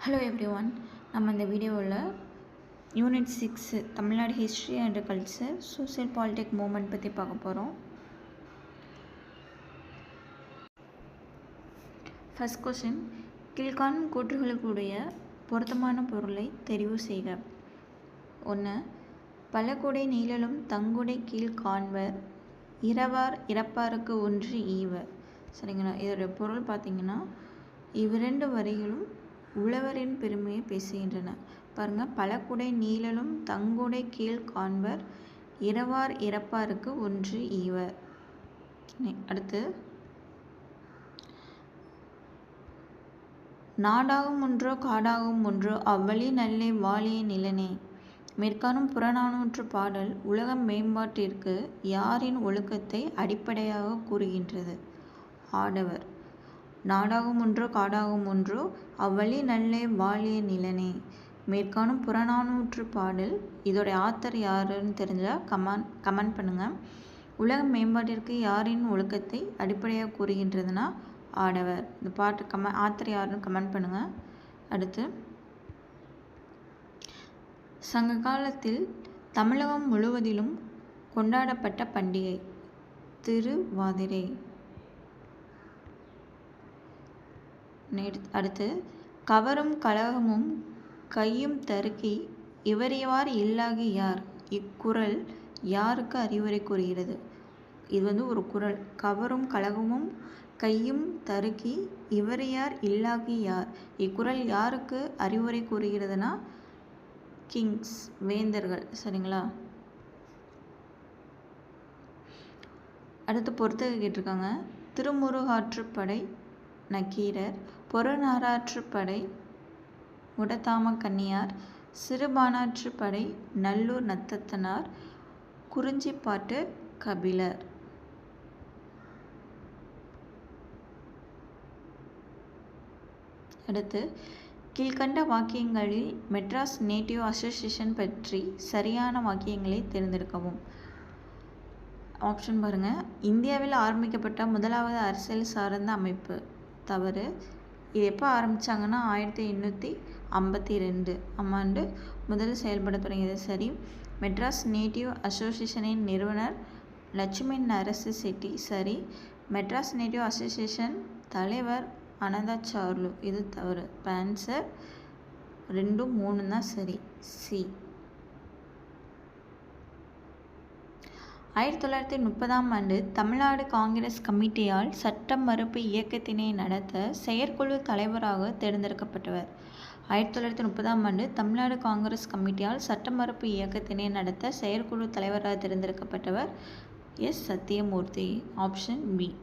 Hello every one நம்ம இந்த வீடியோவில் unit six Tamil Nadu history and culture social politic movement பற்றி பார்க்க போகிறோம் ஃபஸ்ட் கொஸ்டின் கீழ்காணும் கூற்றுகளுக்குடைய பொருத்தமான பொருளை தெரிவு செய்க. ஒன்று பலகுடை நீழலும் தங்குடை கீழ் காண்பர் இரவார் இறப்பாருக்கு ஒன்று ஈவர் சரிங்களா? இதோடைய பொருள் பார்த்திங்கன்னா இவ்விரண்டு வரிகளும் உழவரின் பெருமையை பேசுகின்றன. பாருங்கள் பலகுடை நீழலும் தங்குடை கீழ் காண்பர் இரவார் இறப்பாருக்கு ஒன்று ஈவர். அடுத்து நாடாகும் ஒன்றோ காடாகும் ஒன்றோ அவ்வழி நல்லே வாழிய நிலனே. மேற்காணும் புறநானூற்று பாடல் உலக மேம்பாட்டிற்கு யாரின் ஒழுக்கத்தை அடிப்படையாக கூறுகின்றது? ஆடவர். நாடாகும் ஒன்றோ காடாகும் ஒன்றோ அவ்வழி நல்லே வாழிய நிலனே. மேற்காணும் புறநானூற்று பாடல். இதோடைய ஆத்தர் யாருன்னு தெரிஞ்சால் கமெண்ட் கமெண்ட் பண்ணுங்கள் உலக மேம்பாட்டிற்கு யாரின் ஒழுக்கத்தை அடிப்படையாக கூறுகின்றதுன்னா ஆடவர். இந்த பாட்டு கம ஆத்தர் யாருன்னு கமெண்ட் பண்ணுங்கள் அடுத்து சங்க காலத்தில் தமிழகம் முழுவதிலும் கொண்டாடப்பட்ட பண்டிகை திருவாதிரை. அடுத்து கவரும் கலகமும் கையும் தருக்கி இவரியவார் இல்லாகி யார்? இக்குறள் யாருக்கு அறிவுரை கூறுகிறது? இது வந்து ஒரு குரல் கவரும் கலகமும் கையும் தருக்கி இவரையார் இல்லாகி யார்? இக்குறள் யாருக்கு அறிவுரை கூறுகிறதுனா கிங்ஸ் வேந்தர்கள். சரிங்களா? அடுத்து பொறுத்து கேட்டிருக்காங்க. திருமுருகாற்றுப்படை நக்கீரர் பொருநாராற்றுப்படை உடத்தாம கன்னியார் சிறுபானாற்றுப்படை நல்லூர் நத்தத்தனார் குறிஞ்சிப்பாட்டு கபிலர். அடுத்து கீழ்கண்ட வாக்கியங்களில் மெட்ராஸ் நேட்டிவ் அசோசியேஷன் பற்றி சரியான வாக்கியங்களை தேர்ந்தெடுக்கவும் ஆப்ஷன் பாருங்கள் இந்தியாவில் ஆரம்பிக்கப்பட்ட முதலாவது அரசியல் சார்ந்த அமைப்பு. தவறு. இது எப்போ ஆரம்பித்தாங்கன்னா ஆயிரத்தி எண்ணூற்றி ஐம்பத்தி ரெண்டு ஆமாண்டு. முதல் செயல்பட தொடங்கியது சரி. மெட்ராஸ் நேட்டிவ் அசோசியேஷனின் நிறுவனர் லட்சுமி நரசு செட்டி. சரி. மெட்ராஸ் நேட்டிவ் அசோசியேஷன் தலைவர் அனந்தா சார்லு. இது தவறு. பேன்சர் ரெண்டும் மூணு தான் சரி. சி. ஆயிரத்தி தொள்ளாயிரத்தி முப்பதாம் ஆண்டு தமிழ்நாடு காங்கிரஸ் கமிட்டியால் சட்ட மறுப்பு இயக்கத்தினை நடத்த செயற்குழு தலைவராக தேர்ந்தெடுக்கப்பட்டவர். ஆயிரத்தி தொள்ளாயிரத்தி முப்பதாம் ஆண்டு தமிழ்நாடு காங்கிரஸ் கமிட்டியால் சட்ட மறுப்பு இயக்கத்தினை நடத்த செயற்குழு தலைவராக தேர்ந்தெடுக்கப்பட்டவர் எஸ். Sathyamoorthy option B.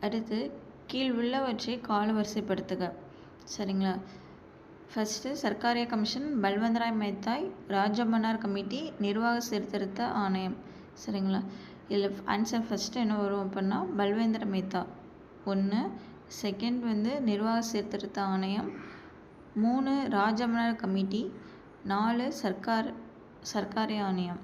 அடுத்து கீழ் உள்ளவற்றை காலவரிசைப்படுத்துக. சரிங்களா? First Sarkaria commission Balwantrai மேத்தாய் Rajamannar committee நிர்வாக சீர்திருத்த ஆணையம் சரிங்களா இதில் ஆன்சர் ஃபஸ்ட்டு என்ன வரும் அப்படின்னா பல்வேந்திர மேத்தா ஒன்று செகண்ட் வந்து நிர்வாக சீர்திருத்த ஆணையம் மூணு ராஜமன்னார் கமிட்டி நாலு சர்க்கார் சர்க்காரிய ஆணையம்